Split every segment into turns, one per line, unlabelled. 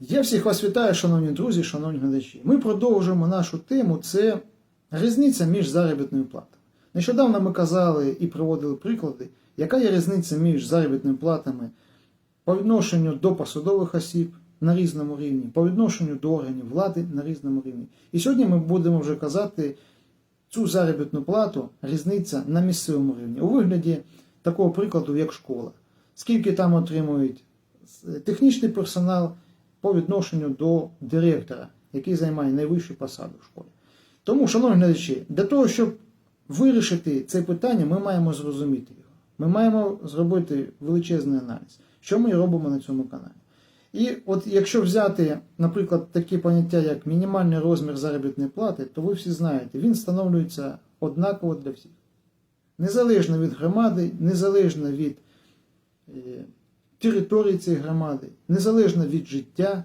Я всіх вас вітаю, шановні друзі, шановні глядачі. Ми продовжуємо нашу тему. Це різниця між заробітною платою. Нещодавно ми казали і приводили приклади, яка є різниця між заробітними платами по відношенню до посадових осіб на різному рівні, по відношенню до органів влади на різному рівні. І сьогодні ми будемо вже казати цю заробітну плату, різниця на місцевому рівні у вигляді такого прикладу, як школа. Скільки там отримують технічний персонал по відношенню до директора, який займає найвищу посаду в школі. Тому, шановні глядачі, для того, щоб вирішити це питання, ми маємо зрозуміти його. Ми маємо зробити величезний аналіз, що ми робимо на цьому каналі. І от якщо взяти, наприклад, такі поняття, як мінімальний розмір заробітної плати, то ви всі знаєте, він встановлюється однаково для всіх. Незалежно від громади, незалежно від е, території цієї громади, незалежно від життя,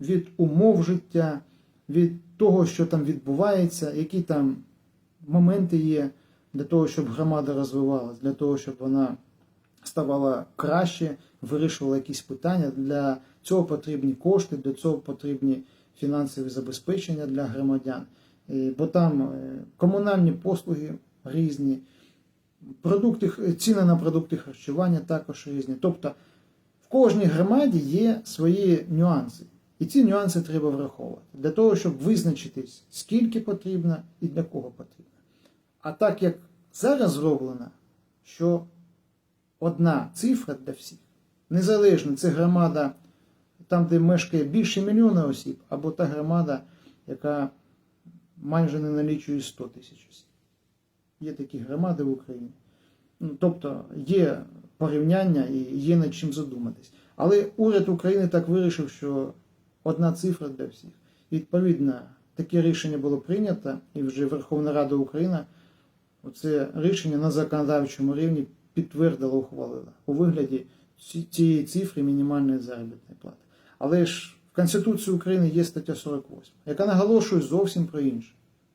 від умов життя, від того, що там відбувається, які там моменти є для того, щоб громада розвивалась, для того, щоб вона ставала краще, вирішувала якісь питання. Для цього потрібні кошти, для цього потрібні фінансові забезпечення для громадян. Е, Бо там е, комунальні послуги різні, продукти, ціни на продукти харчування також різні. Тобто в кожній громаді є свої нюанси. І ці нюанси треба враховувати для того, щоб визначитись, скільки потрібно і для кого потрібно. А так як зараз зроблено, що одна цифра для всіх, незалежно це громада, там, де мешкає більше мільйона осіб, або та громада, яка майже не налічує 100 тисяч осіб. Є такі громади в Україні. Ну, Тобто є порівняння і є над чим задуматись. Але уряд України так вирішив, що одна цифра для всіх. Відповідно, таке рішення було прийнято, і вже Верховна Рада України це рішення на законодавчому рівні підтвердила, ухвалила у вигляді цієї цифри мінімальної заробітної плати. Але ж в Конституції України є стаття 48, яка наголошує зовсім про інше.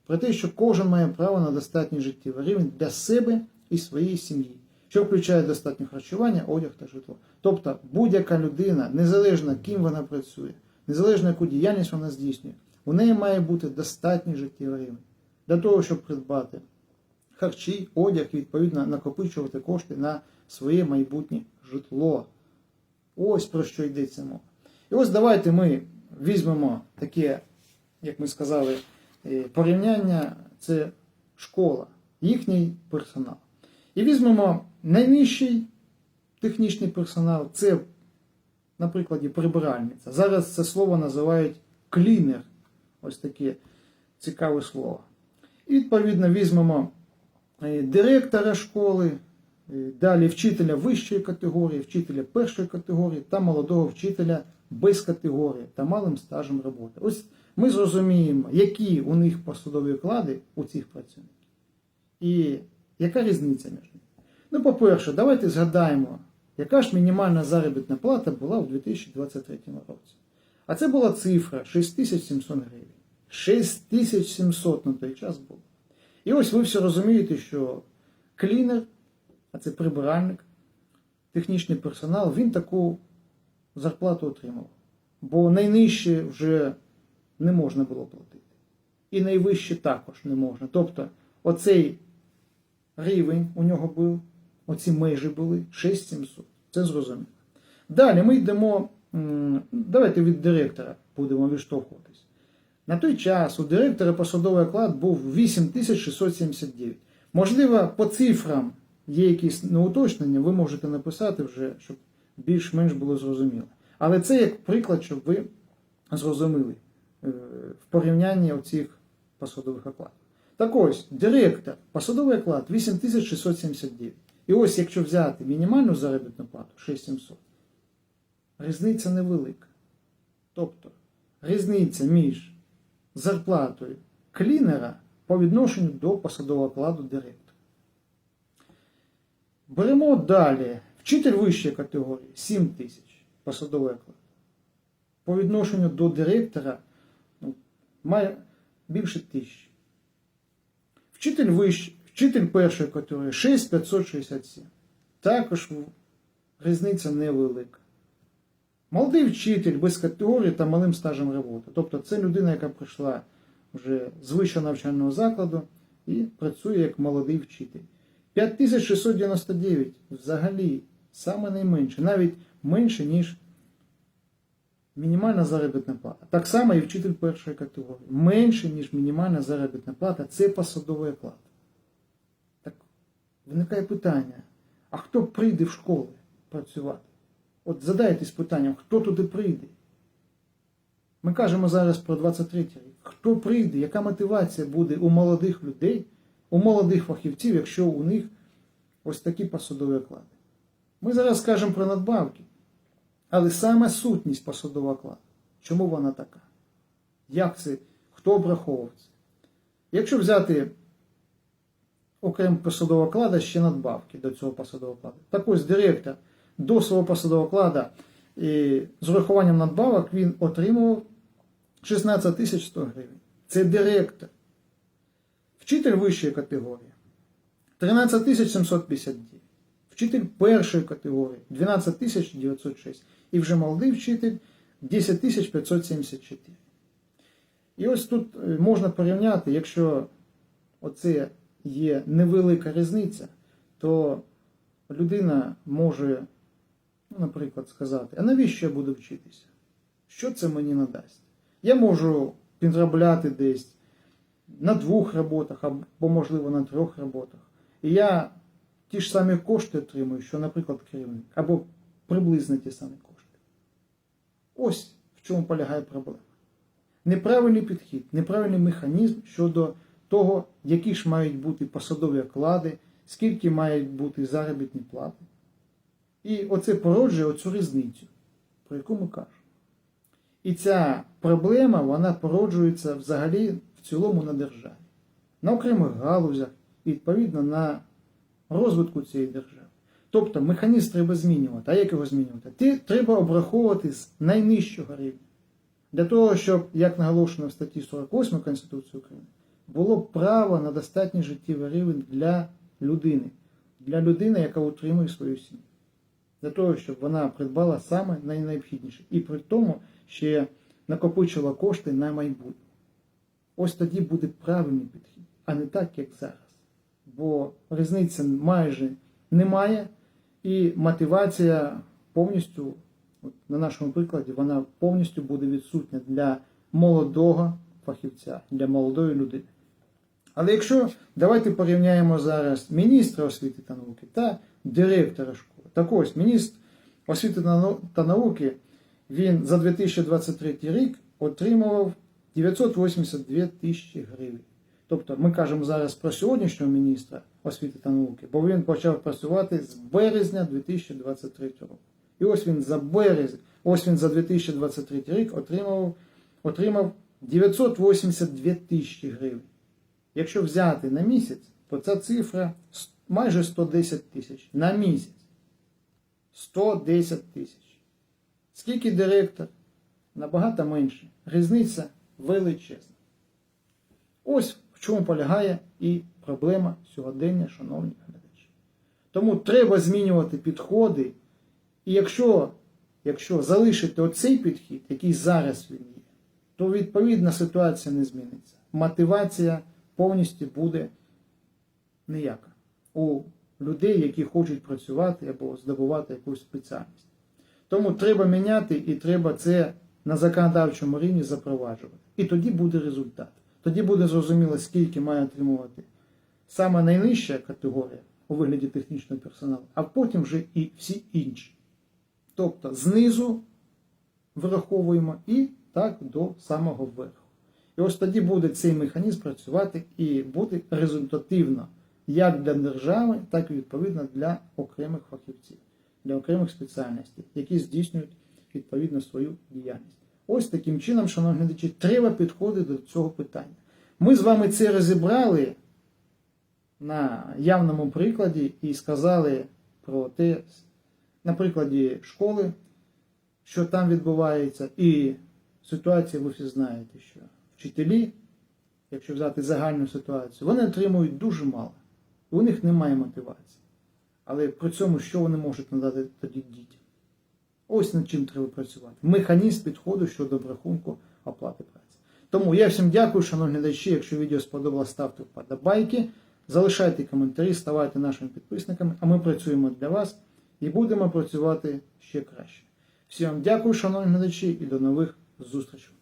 Про те, що кожен має право на достатній життєвий рівень для себе і своєї сім'ї, що включає достатнє харчування, одяг та житло. Тобто будь-яка людина, незалежно ким вона працює, незалежно яку діяльність вона здійснює, у неї має бути достатній життєвий рівень для того, щоб придбати харчі, одяг і відповідно накопичувати кошти на своє майбутнє житло. Ось про що йдеться мова. І ось давайте ми візьмемо таке, як ми сказали, порівняння це школа, їхній персонал. І візьмемо найнижчий технічний персонал, це, на прикладі, прибиральниця. Зараз це слово називають клінер. Ось таке цікаве слово. І відповідно візьмемо е, директора школи, е, далі вчителя вищої категорії, вчителя першої категорії та молодого вчителя без категорії та малим стажем роботи. Ось ми зрозуміємо, які у них посадові оклади у цих працівників. І яка різниця між ними? Ну, по-перше, давайте згадаємо, яка ж мінімальна заробітна плата була у 2023 році. А це була цифра 6700 гривень. 6700 на той час було. І ось ви все розумієте, що клінер, а це прибиральник, технічний персонал, він таку зарплату отримав. Бо найнижче вже не можна було платити. І найвище також не можна. Тобто, оцей рівень у нього був, оці межі були 6700. Це зрозуміло. Далі ми йдемо, давайте від директора будемо відштовхуватись. На той час у директора посадовий оклад був 8679. Можливо, по цифрам є якісь неуточнення, ви можете написати вже, щоб більш-менш було зрозуміло. Але це як приклад, щоб ви зрозуміли в порівнянні оцих посадових окладів. Так ось, директор, посадовий оклад 8679. І ось, якщо взяти мінімальну заробітну плату 6700, різниця невелика. Тобто, різниця між зарплатою клінера по відношенню до посадового окладу директора. Беремо далі. Вчитель вищої категорії 7 тисяч посадовий оклад. По відношенню до директора має більше тисячі. Вчитель вищ, вчитель першої категорії 6567. Також різниця невелика. Молодий вчитель без категорії та малим стажем роботи. Тобто це людина, яка прийшла вже з вищого навчального закладу і працює як молодий вчитель. 5699 взагалі саме найменше, навіть менше, ніж мінімальна заробітна плата. Так само і вчитель першої категорії. Менше, ніж мінімальна заробітна плата це посадовий оклад. Так виникає питання: а хто прийде в школи працювати? От задайтесь питанням, хто туди прийде? Ми кажемо зараз про 23 рік. Хто прийде, яка мотивація буде у молодих людей, у молодих фахівців, якщо у них ось такі посадові оклади? Ми зараз скажемо про надбавки, але саме сутність посадового окладу. Чому вона така? Як це? Хто обраховував це? Якщо взяти окремо посадового окладу, ще надбавки до цього посадового окладу. Так ось директор до свого посадового окладу з урахуванням надбавок він отримував 16 тисяч 100 гривень. Це директор. Вчитель вищої категорії 13 тисяч 759. Вчитель першої категорії 12 906. І вже молодий вчитель 10 574. І ось тут е, можна порівняти, якщо оце є невелика різниця, то людина може, ну, наприклад, сказати, а навіщо я буду вчитися? Що це мені надасть? Я можу підробляти десь на двох роботах, або, можливо, на трьох роботах. І я ті ж самі кошти отримую, що, наприклад, керівник, або приблизно ті самі кошти. Ось в чому полягає проблема. Неправильний підхід, неправильний механізм щодо того, які ж мають бути посадові оклади, скільки мають бути заробітні плати. І оце породжує оцю різницю, про яку ми кажемо. І ця проблема вона породжується взагалі в цілому на державі, на окремих галузях і відповідно на розвитку цієї держави. Тобто механізм треба змінювати. А як його змінювати? Ти треба обраховувати з найнижчого рівня. Для того, щоб, як наголошено в статті 48 Конституції України, було право на достатній життєвий рівень для людини, для людини, яка утримує свою сім'ю. Для того, щоб вона придбала саме найнеобхідніше. І при тому ще накопичила кошти на майбутнє. Ось тоді буде правильний підхід, а не так, як зараз. Бо різниці майже немає, і мотивація повністю, от на нашому прикладі, вона повністю буде відсутня для молодого фахівця, для молодої людини. Але якщо давайте порівняємо зараз міністра освіти та науки та директора школи. Так ось міністр освіти та науки він за 2023 рік отримував 982 тисячі гривень. Тобто ми кажемо зараз про сьогоднішнього міністра освіти та науки, бо він почав працювати з березня 2023 року. І ось він за березень, ось він за 2023 рік отримав, отримав 982 тисячі гривень. Якщо взяти на місяць, то ця цифра майже 110 тисяч на місяць. 110 тисяч. Скільки директор? Набагато менше. Різниця величезна. Ось чому полягає і проблема сьогодення, шановні глядачі. Тому треба змінювати підходи. І якщо, якщо залишити оцей підхід, який зараз він є, то відповідна ситуація не зміниться. Мотивація повністю буде ніяка у людей, які хочуть працювати або здобувати якусь спеціальність. Тому треба міняти і треба це на законодавчому рівні запроваджувати. І тоді буде результат. Тоді буде зрозуміло, скільки має отримувати саме найнижча категорія у вигляді технічного персоналу, а потім вже і всі інші. Тобто знизу враховуємо і так до самого верху. І ось тоді буде цей механізм працювати і буде результативно як для держави, так і відповідно для окремих фахівців, для окремих спеціальностей, які здійснюють відповідно свою діяльність. Ось таким чином, шановні глядачі, треба підходити до цього питання. Ми з вами це розібрали на явному прикладі і сказали про те, на прикладі школи, що там відбувається, і ситуацію ви всі знаєте, що вчителі, якщо взяти загальну ситуацію, вони отримують дуже мало. У них немає мотивації. Але при цьому що вони можуть надати тоді дітям? Ось над чим треба працювати. Механізм підходу щодо обрахунку оплати праці. Тому я всім дякую, шановні глядачі. Якщо відео сподобалось, ставте вподобайки, залишайте коментарі, ставайте нашими підписниками, а ми працюємо для вас і будемо працювати ще краще. Всім вам дякую, шановні глядачі, і до нових зустрічей.